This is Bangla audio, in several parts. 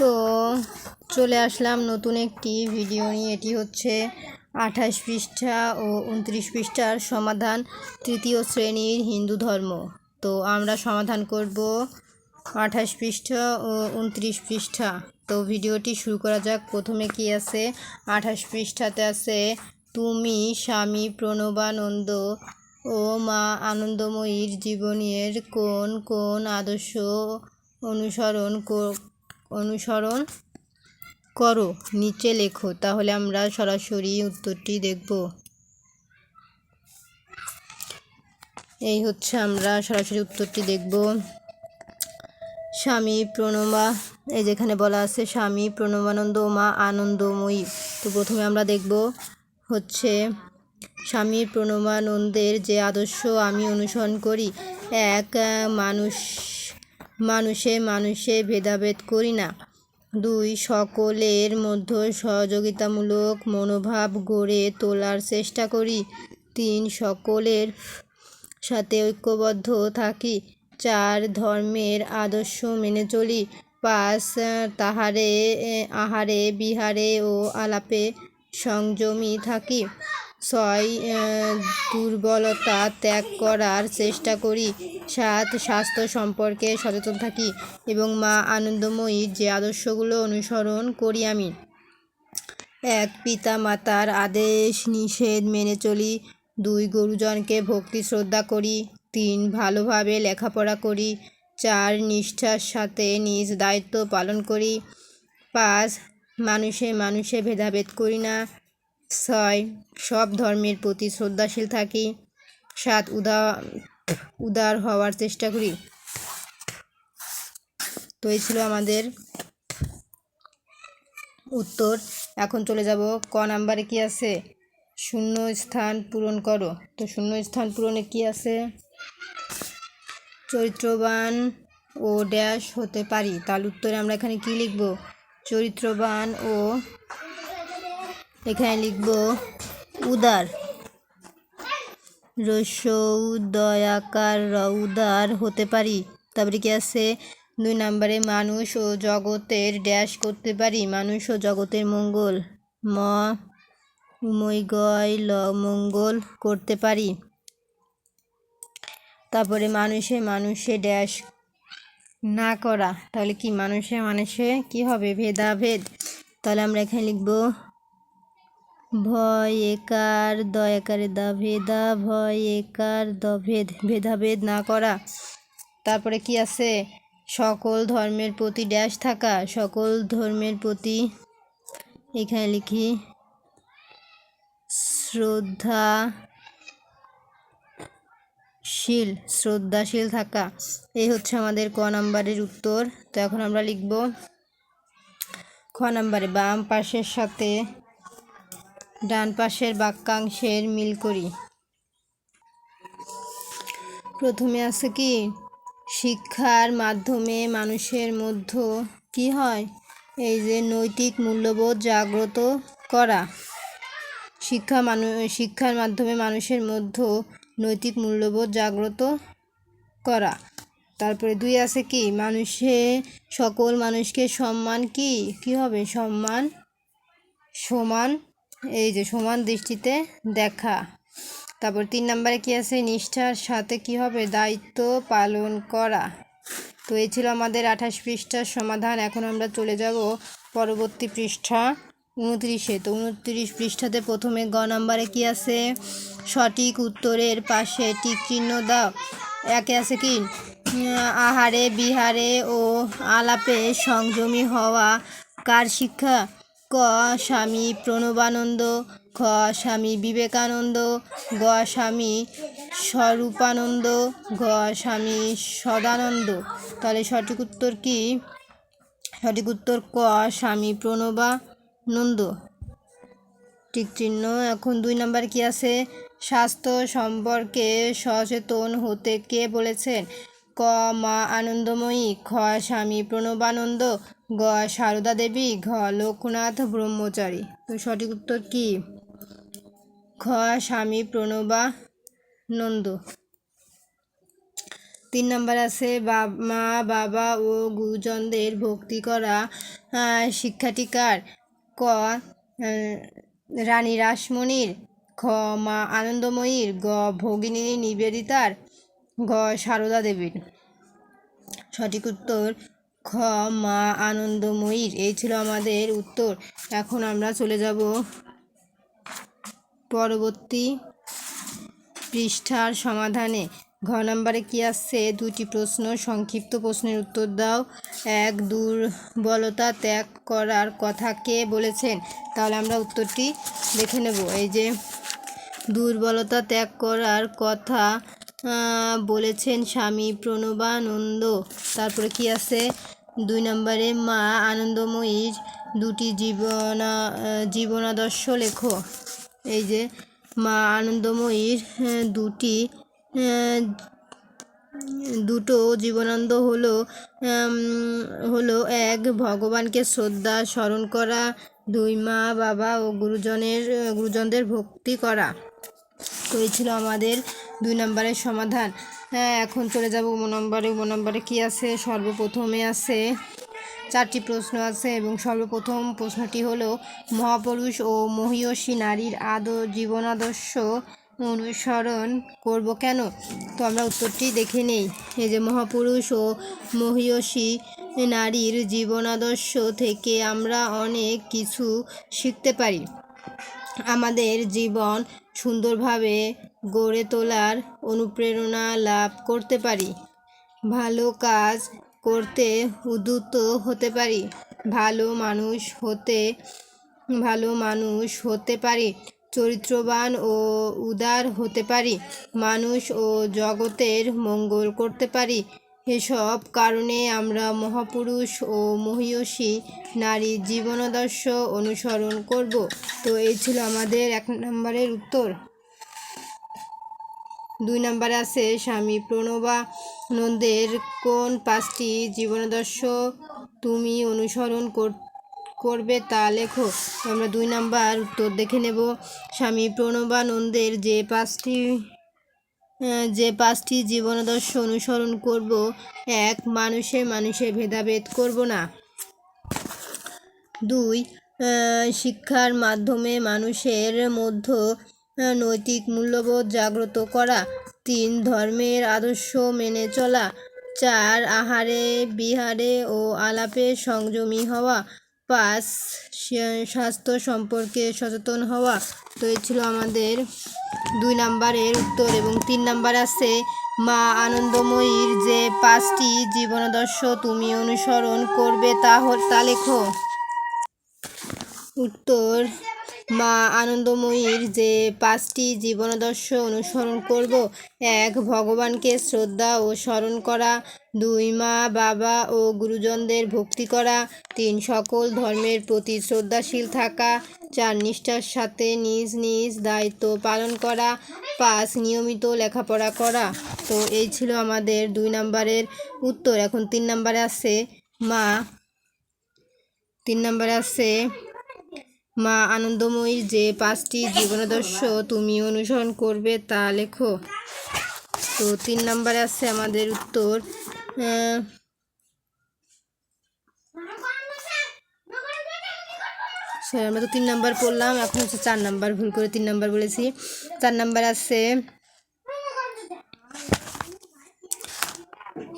তো চলে আসলাম নতুন একটি ভিডিও নিয়ে। এটি হচ্ছে আঠাশ পৃষ্ঠা ও উনত্রিশ পৃষ্ঠার সমাধান তৃতীয় শ্রেণির হিন্দু ধর্ম। তো আমরা সমাধান করব আঠাশ পৃষ্ঠা ও উনত্রিশ পৃষ্ঠা। তো ভিডিওটি শুরু করা যাক। প্রথমে কি আছে? আঠাশ পৃষ্ঠাতে আছে, তুমি স্বামী প্রণবানন্দ ও মা আনন্দময়ীর জীবনের কোন কোন আদর্শ অনুসরণ অনুসরণ করো, নিচে লেখো, তাহলে আমরা সরাসরি উত্তরটি দেখব। এই হচ্ছে আমরা সরাসরি উত্তরটি দেখব। স্বামী প্রণবা, এই যেখানে বলা আছে, স্বামী প্রণবানন্দ ও মা আনন্দময়ী। তো প্রথমে আমরা দেখব হচ্ছে, স্বামী প্রণবানন্দের যে আদর্শ আমি অনুসরণ করি, এক মানুষ মানুষে মানুষে ভেদাভেদ করি না। দুই সকলের মধ্যে সহযোগিতামূলক মনোভাব গড়ে তোলার চেষ্টা করি। তিন সকলের সাথে ঐক্যবদ্ধ থাকি। চার ধর্মের আদর্শ মেনে চলি। পাঁচ, তাহারে, আহারে, বিহারে ও আলাপে সংযমী থাকি। ছয় দুর্বলতা ত্যাগ করার চেষ্টা করি। সাত, স্বাস্থ্য সম্পর্কে সচেতন থাকি এবং মা আনন্দময়ীর যে আদর্শগুলো অনুসরণ করি আমি। এক, পিতা মাতার আদেশ নিষেধ মেনে চলি। দুই, গুরুজনকে ভক্তি, শ্রদ্ধা করি। তিন, ভালোভাবে লেখাপড়া করি। চার, নিষ্ঠার সাথে নিজ দায়িত্ব পালন করি। পাঁচ, মানুষে মানুষে ভেদাভেদ করি না। ছয়, সব ধর্মের প্রতি শ্রদ্ধাশীল থাকি, সাত উদা, উদার হওয়ার চেষ্টা করি। তো এই ছিল আমাদের উত্তর। এখন চলে যাব, ক নাম্বারে কি আছে? শূন্য স্থান পূরণ করো। তো শূন্য স্থান পূরণে কি আছে? চরিত্রবান ও ড্যাশ হতে পারি। তাহলে উত্তরে আমরা এখানে কি লিখব? চরিত্রবান ও এখানে লিখব, উদার। রস্যৌ দয়াকার উদার হতে পারি। তারপরে কি আছে? দুই নম্বরে, মানুষ ও জগতের ড্যাশ করতে পারি। মানুষ ও জগতের মঙ্গল। ম, উমৈগয় ল, মঙ্গল করতে পারি। তারপরে, মানুষে মানুষে ড্যাশ না করা। তাহলে কি, মানুষে মানুষে কি হবে? ভেদাভেদ। তাহলে আমরা এখানে লিখব ভয় একার দয়াকারে দা ভেদা, ভয় একার, দ ভেদ, ভেদাভেদ না করা। তারপরে কি আছে? সকল ধর্মের প্রতি ড্যাশ থাকা, সকল ধর্মের প্রতি এখানে লিখি, শ্রদ্ধা শীল, শ্রদ্ধাশীল থাকা। এই হচ্ছে আমাদের ক নাম্বারের উত্তর। তো এখন আমরা লিখব, খ নাম্বারে বাম পাশের সাথে ডান পাশের বাক্যাংশের মিল করি। প্রথমে আছে কি? শিক্ষার মাধ্যমে মানুষের মধ্যে কি হয়? এই যে নৈতিক মূল্যবোধ জাগ্রত করা। শিক্ষা মানু, শিক্ষার মাধ্যমে মানুষের মধ্যে নৈতিক মূল্যবোধ জাগ্রত করা। তারপরে দুই আছে কি? মানুষে, সকল মানুষকে সম্মান কি? কি হবে? সম্মান, সমান এই যে সমান দৃষ্টিতে দেখা। তারপর তিন নম্বরে কি আছে? নিষ্ঠার সাথে কি হবে? দায়িত্ব পালন করা। তো এই ছিল আমাদের আঠাশ পৃষ্ঠার সমাধান। এখন আমরা চলে যাব পরবর্তী পৃষ্ঠা উনত্রিশে। তো উনত্রিশ পৃষ্ঠাতে প্রথমে গ নাম্বারে কি আছে? সঠিক উত্তরের পাশে টিক চিহ্ন দাও। একে আছে কি? আহারে, বিহারে ও আলাপে সংযমী হওয়া কার শিক্ষা? ক স্বামী প্রণবানন্দ, খ স্বামী বিবেকানন্দ, গ স্বামী স্বরূপানন্দ, ঘ স্বামী সদানন্দ। তাহলে সঠিক উত্তর কি? সঠিক উত্তর ক স্বামী প্রণবানন্দ। ঠিক চিহ্ন। এখন দুই নাম্বার কি আছে? স্বাস্থ্য সম্পর্কে সচেতন হতে কে বলেছেন? ক, মা আনন্দময়ী, খ, স্বামী প্রণবানন্দ, গ, সারদা দেবী, ঘ, লোকনাথ ব্রহ্মচারী। তো সঠিক উত্তর কি? খ, স্বামী প্রণবানন্দ। তিন নম্বর আছে মা, বাবা ও গুরুজনদের ভক্তি করা শিক্ষাটিকার। ক রানী রাসমণির, খ, মা আনন্দময়ীর, গ, ভগিনী নিবেদিতার গ, সারদা দেবীর। সঠিক উত্তর, খ, মা আনন্দময়ীর। এই ছিল আমাদের উত্তর। এখন আমরা চলে যাব পরবর্তী পৃষ্ঠার সমাধানে। ঘ নম্বরে কি আসছে? দুটি প্রশ্ন, সংক্ষিপ্ত প্রশ্নের উত্তর দাও। এক, দুর্বলতা ত্যাগ করার কথা কে বলেছেন? তাহলে আমরা উত্তরটি দেখে নেব। এই যে, দুর্বলতা ত্যাগ করার কথা বলেছেন স্বামী প্রণবানন্দ। তারপরে কি আছে? দুই নম্বরে, মা আনন্দময়ীর দুটি জীবনা জীবনাদর্শ লেখো। এই যে, মা আনন্দময়ীর দুটি দুটো জীবনানন্দ হলো হলো এক, ভগবানকে শ্রদ্ধা স্মরণ করা, দুই, মা, বাবা ও গুরুজনের, গুরুজনদের ভক্তি করা। তো এই ছিল আমাদের দুই নম্বরের সমাধান। হ্যাঁ এখন চলে যাব ও নম্বরে। ও নম্বরে কী আছে? সর্বপ্রথমে আছে চারটি প্রশ্ন আছে এবং সর্বপ্রথম প্রশ্নটি হলো, মহাপুরুষ ও মহিয়সী নারীর আদ জীবনাদর্শ অনুসরণ করব কেন? তো আমরা উত্তরটি দেখে নেই। এই যে মহাপুরুষ ও মহিয়সী নারীর জীবনাদর্শ থেকে আমরা অনেক কিছু শিখতে পারি। আমাদের জীবন সুন্দরভাবে গড়ে তোলার অনুপ্রেরণা লাভ করতে পারি। ভালো কাজ করতে উদ্যুত হতে পারি। ভালো মানুষ হতে, ভালো মানুষ হতে পারি। চরিত্রবান ও উদার হতে পারি। মানুষ ও জগতের মঙ্গল করতে পারি। এসব কারণে আমরা মহাপুরুষ ও মহিয়সী নারীর জীবনাদর্শ অনুসরণ করব। তো এই ছিল আমাদের এক নম্বরের উত্তর। দুই নম্বরে আছে স্বামী প্রণবানন্দের, কোন পাঁচটি জীবনাদর্শ তুমি অনুসরণ কর- করবে তা লেখো। আমরা দুই নাম্বার উত্তর দেখে নেব। স্বামী প্রণবানন্দের যে পাঁচটি যে পাঁচটি জীবনাদর্শ অনুসরণ করব, এক, মানুষে মানুষে ভেদাভেদ করব না। দুই শিক্ষার মাধ্যমে মানুষের মধ্যে নৈতিক মূল্যবোধ জাগ্রত করা। তিন, ধর্মের আদর্শ মেনে চলা। চার, আহারে, বিহারে ও আলাপে সংযমী হওয়া। পাঁচ স্বাস্থ্য সম্পর্কে সচেতন হওয়া তো এই ছিল আমাদের দুই নাম্বারের উত্তর এবং তিন নাম্বার আছে, মা আনন্দময়ীর যে পাঁচটি জীবনাদর্শ তুমি অনুসরণ করবে তা তা লেখো। উত্তর মা আনন্দময়ীর যে পাঁচটি জীবনাদর্শ অনুসরণ করব, এক, ভগবানকে শ্রদ্ধা ও স্মরণ করা, দুই, মা, বাবা ও গুরুজনদের ভক্তি করা, তিন, সকল ধর্মের প্রতি শ্রদ্ধাশীল থাকা, চার, নিষ্ঠার সাথে নিজ নিজ দায়িত্ব পালন করা, পাঁচ, নিয়মিত লেখাপড়া করা। তো এই ছিল আমাদের দুই নাম্বারের উত্তর। এখন তিন নাম্বারে আছে মা, তিন নম্বরে আছে মা আনন্দময়ীর যে পাঁচটি জীবনাদর্শ তুমি অনুসরণ করবে তা লেখো। তো তিন নম্বরে আছে আমাদের উত্তর আমরা তো তিন নাম্বার পড়লাম, এখন হচ্ছে চার নাম্বার, ভুল করে তিন নাম্বার বলেছি। চার নাম্বার আছে,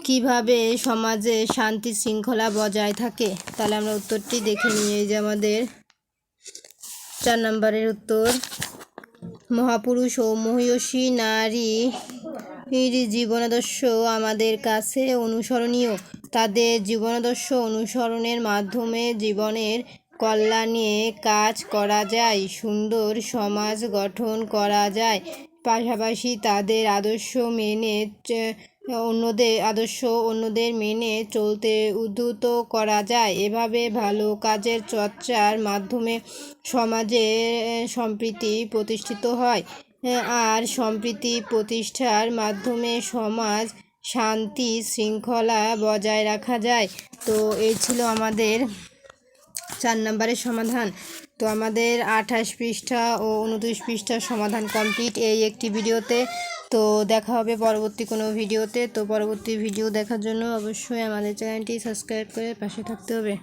কীভাবে সমাজে শান্তি শৃঙ্খলা বজায় থাকে? তাহলে আমরা উত্তরটি দেখে নিয়ে যে আমাদের চার নম্বরের উত্তর, মহাপুরুষ ও মহিয়সী নারী এর জীবনাদর্শ আমাদের কাছে অনুসরণীয়। তাদের জীবনাদর্শ অনুসরণের মাধ্যমে জীবনের কল্যাণে কাজ করা যায়, সুন্দর সমাজ গঠন করা যায়। পাশাপাশি তাদের আদর্শ মেনে অন্যদের আদর্শ অন্যদের মেনে চলতে উদ্যুত করা যায়। এভাবে ভালো কাজের চর্চার মাধ্যমে সমাজে সম্প্রীতি প্রতিষ্ঠিত হয়। আর সম্প্রীতি প্রতিষ্ঠার মাধ্যমে সমাজ শান্তি শৃঙ্খলা বজায় রাখা যায়। তো এই ছিল আমাদের চার নম্বরের সমাধান। তো আমাদের আঠাশ পৃষ্ঠা ও উনত্রিশ পৃষ্ঠার সমাধান কমপ্লিট এই একটি ভিডিওতে। তো দেখা হবে পরবর্তী কোনো ভিডিওতে। তো পরবর্তী ভিডিও দেখার জন্য অবশ্যই আমাদের চ্যানেলটি সাবস্ক্রাইব করে পাশে থাকতে হবে।